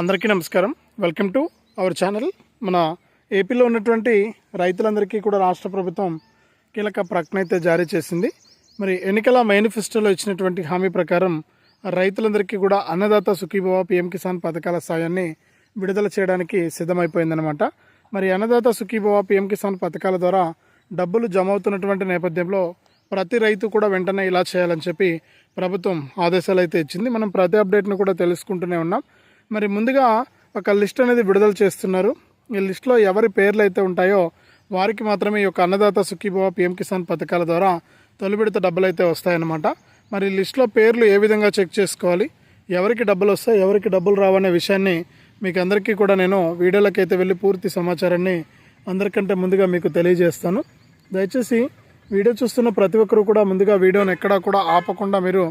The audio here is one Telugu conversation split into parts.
అందరికీ నమస్కారం. వెల్కమ్ టు అవర్ ఛానల్ మన ఏపీలో ఉన్నటువంటి రైతులందరికీ కూడా రాష్ట్ర ప్రభుత్వం కీలక ప్రకటన అయితే జారీ చేసింది. మరి ఎన్నికల మేనిఫెస్టోలో ఇచ్చినటువంటి హామీ ప్రకారం రైతులందరికీ కూడా అన్నదాత సుఖీభవ పిఎం కిసాన్ పథకాల సాయాన్ని విడుదల చేయడానికి సిద్ధమైపోయిందనమాట మరి అన్నదాత సుఖీభవ పిఎం కిసాన్ పథకాల ద్వారా డబ్బులు జమ అవుతున్నటువంటి నేపథ్యంలో ప్రతి రైతు కూడా వెంటనే ఇలా చేయాలని చెప్పి ప్రభుత్వం ఆదేశాలు అయితే ఇచ్చింది. మనం ప్రతి అప్డేట్ను కూడా తెలుసుకుంటూనే ఉన్నాం. మరి ముందుగా ఒక లిస్ట్ అనేది విడుదల చేస్తున్నారు. ఈ లిస్ట్లో ఎవరి పేర్లు అయితే ఉంటాయో వారికి మాత్రమే ఈ యొక్క అన్నదాత సుఖీభవ పిఎం కిసాన్ పథకాల ద్వారా తొలి విడత డబ్బులు అయితే వస్తాయన్నమాట. మరి లిస్ట్లో పేర్లు ఏ విధంగా చెక్ చేసుకోవాలి? ఎవరికి డబ్బులు వస్తాయి? ఎవరికి డబ్బులు రావనే విషయాన్ని మీకు అందరికీ కూడా నేను వీడియోలకైతే వెళ్ళి పూర్తి సమాచారాన్ని అందరికంటే ముందుగా మీకు తెలియజేస్తాను. దయచేసి వీడియో చూస్తున్న ప్రతి ఒక్కరు కూడా ముందుగా వీడియోని ఎక్కడా కూడా ఆపకుండా మీరు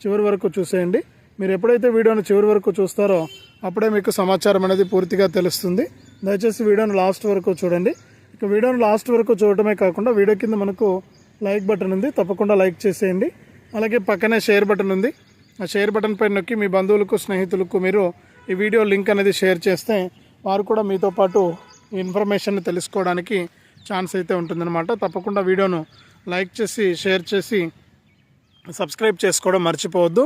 చివరి వరకు చూసేయండి. మీరు ఎప్పుడైతే వీడియోను చివరి వరకు చూస్తారో అప్పుడే మీకు సమాచారం అనేది పూర్తిగా తెలుస్తుంది. దయచేసి వీడియోను లాస్ట్ వరకు చూడండి. ఇక వీడియోను లాస్ట్ వరకు చూడటమే కాకుండా వీడియో కింద మనకు లైక్ బటన్ ఉంది. తప్పకుండా లైక్ చేసేయండి. అలాగే పక్కనే షేర్ బటన్ ఉంది. ఆ షేర్ బటన్ పైన నొక్కి మీ బంధువులకు స్నేహితులకు మీరు ఈ వీడియో లింక్ అనేది షేర్ చేస్తే వారు కూడా మీతో పాటు ఈ ఇన్ఫర్మేషన్ తెలుసుకోవడానికి ఛాన్స్ అయితే ఉంటుందన్నమాట. తప్పకుండా వీడియోను లైక్ చేసి షేర్ చేసి సబ్స్క్రైబ్ చేసుకోవడం మర్చిపోవద్దు.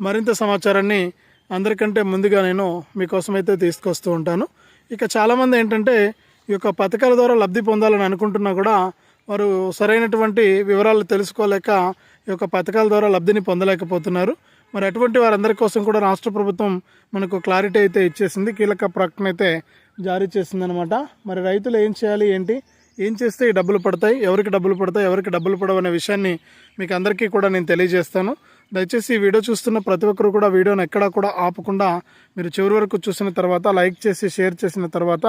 మరింత సమాచారాన్ని అందరికంటే ముందుగా నేను మీకోసమైతే తీసుకొస్తూ ఉంటాను. ఇక చాలామంది ఏంటంటే ఈ యొక్క పథకాల ద్వారా లబ్ధి పొందాలని అనుకుంటున్నా కూడా వారు సరైనటువంటి వివరాలు తెలుసుకోలేక ఈ యొక్క పథకాల ద్వారా లబ్ధిని పొందలేకపోతున్నారు. మరి అటువంటి వారందరి కోసం కూడా రాష్ట్ర ప్రభుత్వం మనకు క్లారిటీ అయితే ఇచ్చేసింది. కీలక ప్రకటన అయితే జారీ చేసిందనమాట. మరి రైతులు ఏం చేయాలి ఏంటి ఏం చేస్తే ఈ డబ్బులు పడతాయి ఎవరికి డబ్బులు పడతాయి ఎవరికి డబ్బులు పడవు అనే విషయాన్ని మీకు అందరికీ కూడా నేను తెలియజేస్తాను. దయచేసి ఈ వీడియో చూస్తున్న ప్రతి ఒక్కరు కూడా వీడియోని ఎక్కడా కూడా ఆపకుండా మీరు చివరి వరకు చూసిన తర్వాత లైక్ చేసి షేర్ చేసిన తర్వాత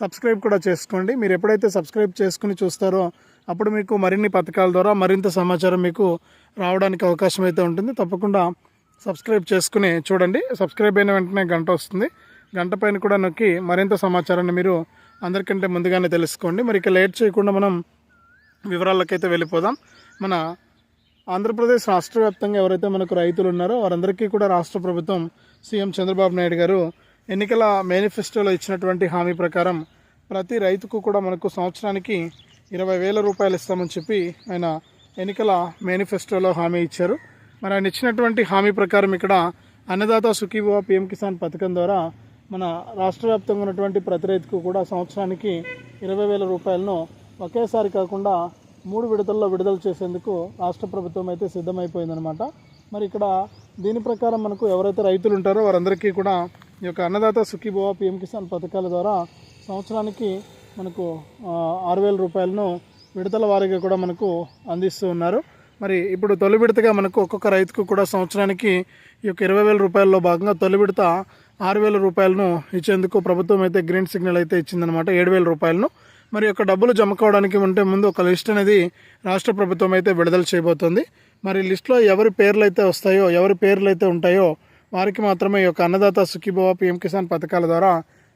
సబ్స్క్రైబ్ కూడా చేసుకోండి. మీరు ఎప్పుడైతే సబ్స్క్రైబ్ చేసుకుని చూస్తారో అప్పుడు మీకు మరిన్ని పథకాల ద్వారా మరింత సమాచారం మీకు రావడానికి అవకాశం అయితే ఉంటుంది. తప్పకుండా సబ్స్క్రైబ్ చేసుకుని చూడండి. సబ్స్క్రైబ్ అయిన వెంటనే గంట వస్తుంది. గంట పైన కూడా నొక్కి మరింత సమాచారాన్ని మీరు అందరికంటే ముందుగానే తెలుసుకోండి. మరి ఇక లేట్ చేయకుండా మనం వివరాలకైతే వెళ్ళిపోదాం. మన ఆంధ్రప్రదేశ్ రాష్ట్ర వ్యాప్తంగా ఎవరైతే మనకు రైతులు ఉన్నారో వారందరికీ కూడా రాష్ట్ర ప్రభుత్వం సీఎం చంద్రబాబు నాయుడు గారు ఎన్నికల మేనిఫెస్టోలో ఇచ్చినటువంటి హామీ ప్రకారం ప్రతి రైతుకు కూడా మనకు సంవత్సరానికి ఇరవై వేల రూపాయలు ఇస్తామని చెప్పి ఆయన ఎన్నికల మేనిఫెస్టోలో హామీ ఇచ్చారు. మరి ఆయన ఇచ్చినటువంటి హామీ ప్రకారం ఇక్కడ అన్నదాత సుఖీభవ పిఎం కిసాన్ పథకం ద్వారా మన రాష్ట్ర వ్యాప్తంగా ఉన్నటువంటి ప్రతి రైతుకు కూడా సంవత్సరానికి ఇరవై వేల రూపాయలను ఒకేసారి కాకుండా మూడు విడతల్లో విడుదల చేసేందుకు రాష్ట్ర ప్రభుత్వం అయితే సిద్ధమైపోయిందనమాట మరి ఇక్కడ దీని ప్రకారం మనకు ఎవరైతే రైతులు ఉంటారో వారందరికీ కూడా ఈ యొక్క అన్నదాత సుఖీభవ పిఎం కిసాన్ పథకాల ద్వారా సంవత్సరానికి మనకు ఆరు వేల రూపాయలను విడతల వారీగా కూడా మనకు అందిస్తూ ఉన్నారు. మరి ఇప్పుడు తొలి విడతగా మనకు ఒక్కొక్క రైతుకు కూడా సంవత్సరానికి ఈ యొక్క ఇరవై వేల రూపాయల్లో భాగంగా తొలి విడత ఆరు వేల రూపాయలను ఇచ్చేందుకు ప్రభుత్వం అయితే గ్రీన్ సిగ్నల్ అయితే ఇచ్చిందనమాట ఏడు వేల రూపాయలను. మరి యొక్క డబ్బులు జమ కావడానికి ఉంటే ముందు ఒక లిస్ట్ అనేది రాష్ట్ర ప్రభుత్వం అయితే విడుదల చేయబోతోంది. మరి లిస్ట్లో ఎవరి పేర్లు అయితే వస్తాయో ఎవరి పేర్లు అయితే ఉంటాయో వారికి మాత్రమే ఈ యొక్క అన్నదాత సుఖీభవ పిఎం కిసాన్ పథకాల ద్వారా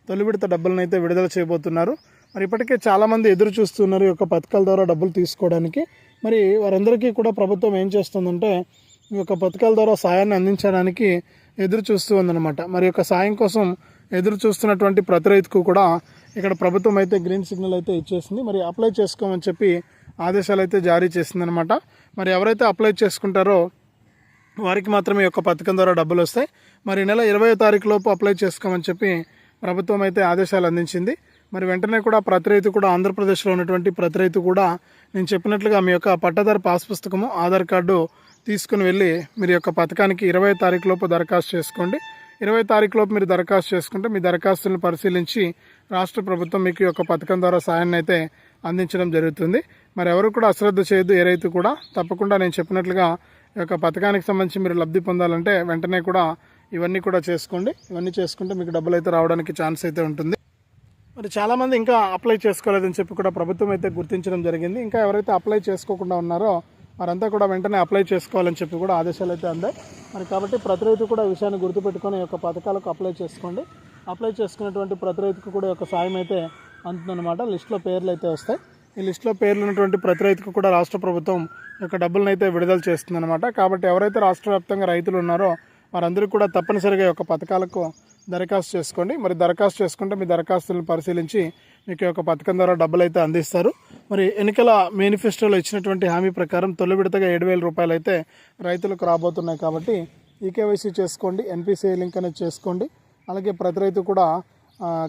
తొలి విడత డబ్బులను అయితే విడుదల చేయబోతున్నారు. మరి ఇప్పటికే చాలామంది ఎదురు చూస్తున్నారు ఈ యొక్క పథకాల ద్వారా డబ్బులు తీసుకోవడానికి. మరి వారందరికీ కూడా ప్రభుత్వం ఏం చేస్తుందంటే ఈ యొక్క పథకాల ద్వారా సాయాన్ని అందించడానికి ఎదురు చూస్తూ ఉందన్నమాట. మరి యొక్క సాయం కోసం ఎదురు చూస్తున్నటువంటి ప్రతి రైతుకు కూడా ఇక్కడ ప్రభుత్వం అయితే గ్రీన్ సిగ్నల్ అయితే ఇచ్చేసింది. మరి అప్లై చేసుకోమని చెప్పి ఆదేశాలు అయితే జారీ చేసిందనమాట మరి ఎవరైతే అప్లై చేసుకుంటారో వారికి మాత్రమే ఈ యొక్క పథకం ద్వారా డబ్బులు వస్తాయి. మరి ఈ నెల ఇరవై తారీఖు లోపు అప్లై చేసుకోమని చెప్పి ప్రభుత్వం అయితే ఆదేశాలు అందించింది. మరి వెంటనే కూడా ప్రతి రైతు కూడా ఆంధ్రప్రదేశ్లో ఉన్నటువంటి ప్రతి రైతు కూడా నేను చెప్పినట్లుగా మీ యొక్క పట్టదారు పాస్ పుస్తకము ఆధార్ కార్డు తీసుకుని వెళ్ళి మీరు యొక్క పథకానికి ఇరవై తారీఖు లోపు దరఖాస్తు చేసుకోండి. ఇరవై తారీఖు లోపు మీరు దరఖాస్తు చేసుకుంటే మీ దరఖాస్తులను పరిశీలించి రాష్ట్ర ప్రభుత్వం మీకు ఈ యొక్క పథకం ద్వారా సాయాన్ని అయితే అందించడం జరుగుతుంది. మరి ఎవరు కూడా అశ్రద్ధ చేయొద్దు ఏ రైతు కూడా. తప్పకుండా నేను చెప్పినట్లుగా ఈ యొక్క పథకానికి సంబంధించి మీరు లబ్ధి పొందాలంటే వెంటనే కూడా ఇవన్నీ కూడా చేసుకోండి. ఇవన్నీ చేసుకుంటే మీకు డబ్బులు అయితే రావడానికి ఛాన్స్ అయితే ఉంటుంది. మరి చాలామంది ఇంకా అప్లై చేసుకోలేదని చెప్పి కూడా ప్రభుత్వం అయితే గుర్తించడం జరిగింది. ఇంకా ఎవరైతే అప్లై చేసుకోకుండా ఉన్నారో వారంతా కూడా వెంటనే అప్లై చేసుకోవాలని చెప్పి కూడా ఆదేశాలు అయితే అందాయి. మరి కాబట్టి ప్రతి రైతు కూడా ఈ విషయాన్ని గుర్తుపెట్టుకొని యొక్క పథకాలకు అప్లై చేసుకోండి. అప్లై చేసుకున్నటువంటి ప్రతి రైతుకు కూడా యొక్క సాయం అయితే అందుతుందన్నమాట. లిస్టులో పేర్లు అయితే వస్తాయి. ఈ లిస్టులో పేర్లు ఉన్నటువంటి ప్రతి రైతుకు కూడా రాష్ట్ర ప్రభుత్వం యొక్క డబ్బులను అయితే విడుదల చేస్తుందన్నమాట. కాబట్టి ఎవరైతే రాష్ట్ర వ్యాప్తంగా రైతులు ఉన్నారో వారందరూ కూడా తప్పనిసరిగా యొక్క పథకాలకు దరఖాస్తు చేసుకోండి. మరి దరఖాస్తు చేసుకుంటే మీ దరఖాస్తులను పరిశీలించి మీకు యొక్క పథకం ద్వారా డబ్బులు అయితే అందిస్తారు. మరి ఎన్నికల మేనిఫెస్టోలో ఇచ్చినటువంటి హామీ ప్రకారం తొలి విడతగా ఏడు వేల రూపాయలు అయితే రైతులకు రాబోతున్నాయి కాబట్టి ఈకేవైసీ చేసుకోండి ఎన్పిసిఐ లింక్ అనేది చేసుకోండి. అలాగే ప్రతి రైతు కూడా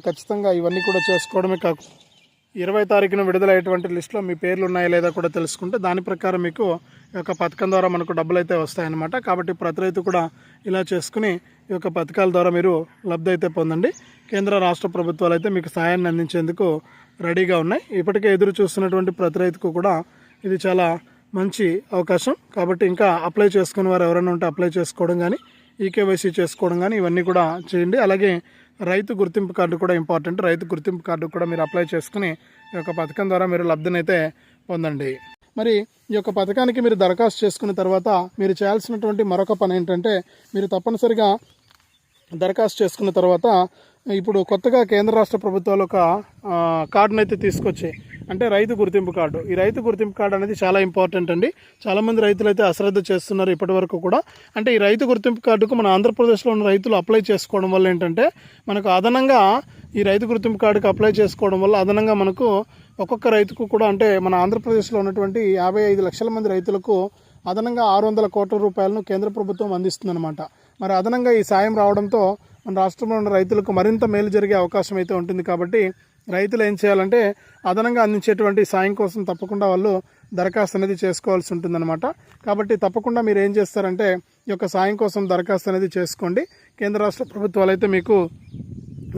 ఖచ్చితంగా ఇవన్నీ కూడా చేసుకోవడమే కాకుండా ఇరవై తారీఖున విడుదలయ్యేటువంటి లిస్టులో మీ పేర్లు ఉన్నాయా లేదా కూడా తెలుసుకుంటే దాని ప్రకారం మీకు ఈ యొక్క పథకం ద్వారా మనకు డబ్బులు అయితే వస్తాయన్నమాట. కాబట్టి ప్రతి రైతు కూడా ఇలా చేసుకుని ఈ యొక్క పథకాల ద్వారా మీరు లబ్ధి అయితే పొందండి. కేంద్ర రాష్ట్ర ప్రభుత్వాలు అయితే మీకు సహాయాన్ని అందించేందుకు రెడీగా ఉన్నాయి. ఇప్పటికే ఎదురు చూస్తున్నటువంటి ప్రతి రైతుకు కూడా ఇది చాలా మంచి అవకాశం. కాబట్టి ఇంకా అప్లై చేసుకునే వారు ఎవరైనా ఉంటే అప్లై చేసుకోవడం కానీ ఈకేవైసీ చేసుకోవడం కానీ ఇవన్నీ కూడా చేయండి. అలాగే రైతు గుర్తింపు కార్డు కూడా ఇంపార్టెంట్. రైతు గుర్తింపు కార్డు కూడా మీరు అప్లై చేసుకుని ఈ యొక్క పథకం ద్వారా మీరు లబ్ధినైతే పొందండి. మరి ఈ యొక్క పథకానికి మీరు దరఖాస్తు చేసుకున్న తర్వాత మీరు చేయాల్సినటువంటి మరొక పని ఏంటంటే మీరు తప్పనిసరిగా దరఖాస్తు చేసుకున్న తర్వాత ఇప్పుడు కొత్తగా కేంద్ర రాష్ట్ర ప్రభుత్వాలు ఒక కార్డును అయితే తీసుకొచ్చాయి. అంటే రైతు గుర్తింపు కార్డు. ఈ రైతు గుర్తింపు కార్డు అనేది చాలా ఇంపార్టెంట్ అండి. చాలామంది రైతులు అయితే అశ్రద్ధ చేస్తున్నారు ఇప్పటి వరకు కూడా. అంటే ఈ రైతు గుర్తింపు కార్డుకు మన ఆంధ్రప్రదేశ్లో ఉన్న రైతులు అప్లై చేసుకోవడం వల్ల ఏంటంటే మనకు అదనంగా ఈ రైతు గుర్తింపు కార్డుకు అప్లై చేసుకోవడం వల్ల అదనంగా మనకు ఒక్కొక్క రైతుకు కూడా అంటే మన ఆంధ్రప్రదేశ్లో ఉన్నటువంటి యాభై ఐదు లక్షల మంది రైతులకు అదనంగా ఆరు వందల కోట్ల రూపాయలను కేంద్ర ప్రభుత్వం అందిస్తుందన్నమాట. మరి అదనంగా ఈ సాయం రావడంతో మన రాష్ట్రంలో ఉన్న రైతులకు మరింత మేలు జరిగే అవకాశం అయితే ఉంటుంది కాబట్టి రైతులు ఏం చేయాలంటే అదనంగా అందించేటువంటి సాయం కోసం తప్పకుండా వాళ్ళు దరఖాస్తు అనేది చేసుకోవాల్సి ఉంటుందన్నమాట. కాబట్టి తప్పకుండా మీరు ఏం చేస్తారంటే ఈ యొక్క సాయం కోసం దరఖాస్తు అనేది చేసుకోండి. కేంద్ర రాష్ట్ర ప్రభుత్వాలు అయితే మీకు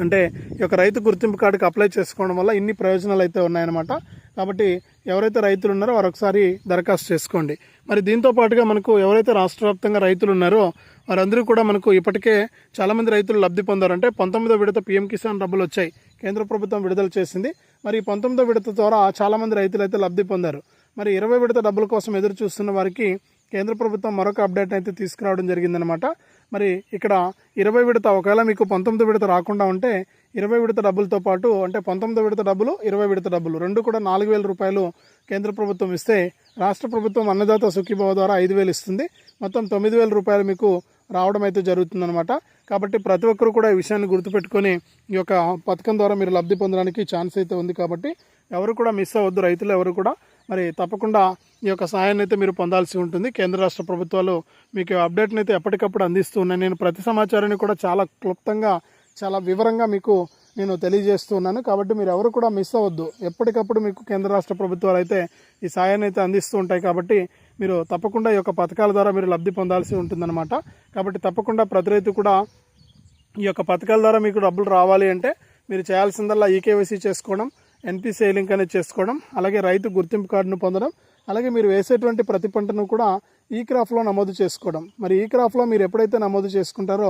అంటే ఈ యొక్క రైతు గుర్తింపు కార్డుకి అప్లై చేసుకోవడం వల్ల ఇన్ని ప్రయోజనాలు అయితే ఉన్నాయన్నమాట. కాబట్టి ఎవరైతే రైతులు ఉన్నారో వారు ఒకసారి దరఖాస్తు చేసుకోండి. మరి దీంతో పాటుగా మనకు ఎవరైతే రాష్ట్ర వ్యాప్తంగా రైతులు ఉన్నారో వారందరూ కూడా మనకు ఇప్పటికే చాలామంది రైతులు లబ్ధి పొందారంటే పంతొమ్మిదో విడత పీఎం కిసాన్ డబ్బులు వచ్చాయి. కేంద్ర ప్రభుత్వం విడుదల చేసింది. మరి పంతొమ్మిదో విడత ద్వారా చాలామంది రైతులు అయితే లబ్ధి పొందారు. మరి ఇరవై విడత డబ్బుల కోసం ఎదురు చూస్తున్న వారికి కేంద్ర ప్రభుత్వం మరొక అప్డేట్ అయితే తీసుకురావడం జరిగిందనమాట మరి ఇక్కడ ఇరవై విడత ఒకవేళ మీకు పంతొమ్మిది విడత రాకుండా ఉంటే ఇరవై విడత డబ్బులతో పాటు అంటే పంతొమ్మిది విడత డబ్బులు ఇరవై విడత డబ్బులు. రెండు కూడా నాలుగు వేల రూపాయలు కేంద్ర ప్రభుత్వం ఇస్తే రాష్ట్ర ప్రభుత్వం అన్నదాత సుఖీభావ ద్వారా ఐదు వేలు ఇస్తుంది. మొత్తం తొమ్మిది వేల రూపాయలు మీకు రావడం అయితే జరుగుతుందన్నమాట. కాబట్టి ప్రతి ఒక్కరు కూడా ఈ విషయాన్ని గుర్తుపెట్టుకొని ఈ యొక్క పథకం ద్వారా మీరు లబ్ధి పొందడానికి ఛాన్స్ అయితే ఉంది కాబట్టి ఎవరు కూడా మిస్ అవ్వద్దు రైతులు ఎవరు కూడా. మరి తప్పకుండా ఈ యొక్క సహాయాన్ని అయితే మీరు పొందాల్సి ఉంటుంది. కేంద్ర రాష్ట్ర ప్రభుత్వాలు మీకు అప్డేట్ని అయితే ఎప్పటికప్పుడు అందిస్తూ ఉన్నాయి. నేను ప్రతి సమాచారాన్ని కూడా చాలా క్లుప్తంగా చాలా వివరంగా మీకు నేను తెలియజేస్తున్నాను కాబట్టి మీరు ఎవరు కూడా మిస్ అవ్వద్దు. ఎప్పటికప్పుడు మీకు కేంద్ర రాష్ట్ర ప్రభుత్వాలు అయితే ఈ సాయాన్ని అయితే అందిస్తూ ఉంటాయి. కాబట్టి మీరు తప్పకుండా ఈ యొక్క పథకాల ద్వారా మీరు లబ్ధి పొందాల్సి ఉంటుందన్నమాట. కాబట్టి తప్పకుండా ప్రతి రైతు కూడా ఈ యొక్క పథకాల ద్వారా మీకు డబ్బులు రావాలి అంటే మీరు చేయాల్సిందల్లా ఈకేవైసీ చేసుకోవడం ఎన్పిసిఐ లింక్ అనేది చేసుకోవడం అలాగే రైతు గుర్తింపు కార్డును పొందడం అలాగే మీరు వేసేటువంటి ప్రతి పంటను కూడా ఈ క్రాఫ్లో నమోదు చేసుకోవడం. మరి ఈ క్రాఫ్లో మీరు ఎప్పుడైతే నమోదు చేసుకుంటారో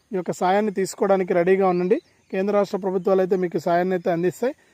ఈ యొక్క సాయాన్ని తీసుకోవడానికి రెడీగా ఉండండి. కేంద్ర రాష్ట్ర ప్రభుత్వాలు అయితే మీకు సాయాన్ని అయితే అందిస్తాయి.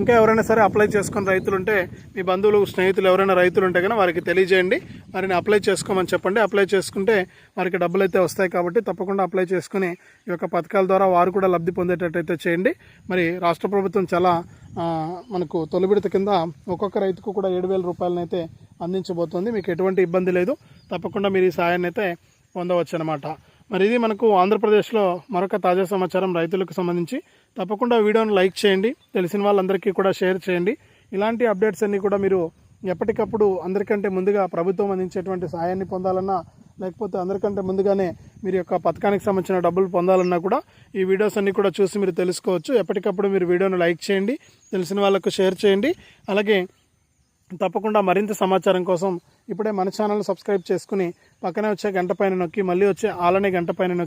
ఇంకా ఎవరైనా సరే అప్లై చేసుకుని రైతులు ఉంటే మీ బంధువులు స్నేహితులు ఎవరైనా రైతులు ఉంటే కనుక వారికి తెలియజేయండి. వారిని అప్లై చేసుకోమని చెప్పండి. అప్లై చేసుకుంటే వారికి డబ్బులు అయితే వస్తాయి కాబట్టి తప్పకుండా అప్లై చేసుకుని ఈ యొక్క పథకాల ద్వారా వారు కూడా లబ్ధి పొందేటట్టయితే చేయండి. మరి రాష్ట్ర ప్రభుత్వం చాలా మనకు తొలిబిడత కింద ఒక్కొక్క రైతుకు కూడా ఏడు వేల రూపాయలనైతే అందించబోతోంది. మీకు ఎటువంటి ఇబ్బంది లేదు. తప్పకుండా మీరు ఈ సాయాన్ని అయితే పొందవచ్చు అనమాట మరి ఇది మనకు ఆంధ్రప్రదేశ్లో మరొక తాజా సమాచారం రైతులకు సంబంధించి. తప్పకుండా వీడియోను లైక్ చేయండి తెలిసిన వాళ్ళందరికీ కూడా షేర్ చేయండి. ఇలాంటి అప్డేట్స్ అన్నీ కూడా మీరు ఎప్పటికప్పుడు అందరికంటే ముందుగా ప్రభుత్వం అందించేటువంటి సాయాన్ని పొందాలన్నా లేకపోతే అందరికంటే ముందుగానే మీరు యొక్క పథకానికి సంబంధించిన డబ్బులు పొందాలన్నా కూడా ఈ వీడియోస్ అన్నీ కూడా చూసి మీరు తెలుసుకోవచ్చు. ఎప్పటికప్పుడు మీరు వీడియోను లైక్ చేయండి తెలిసిన వాళ్ళకు షేర్ చేయండి. అలాగే తప్పకుండా మరింత సమాచారం కోసం ఇప్పుడే మన ఛానల్ సబ్స్క్రైబ్ చేసుకుని పక్కనే వచ్చే గంట పైన నొక్కి మళ్ళీ వచ్చే ఆలనే గంట పైన నొక్కి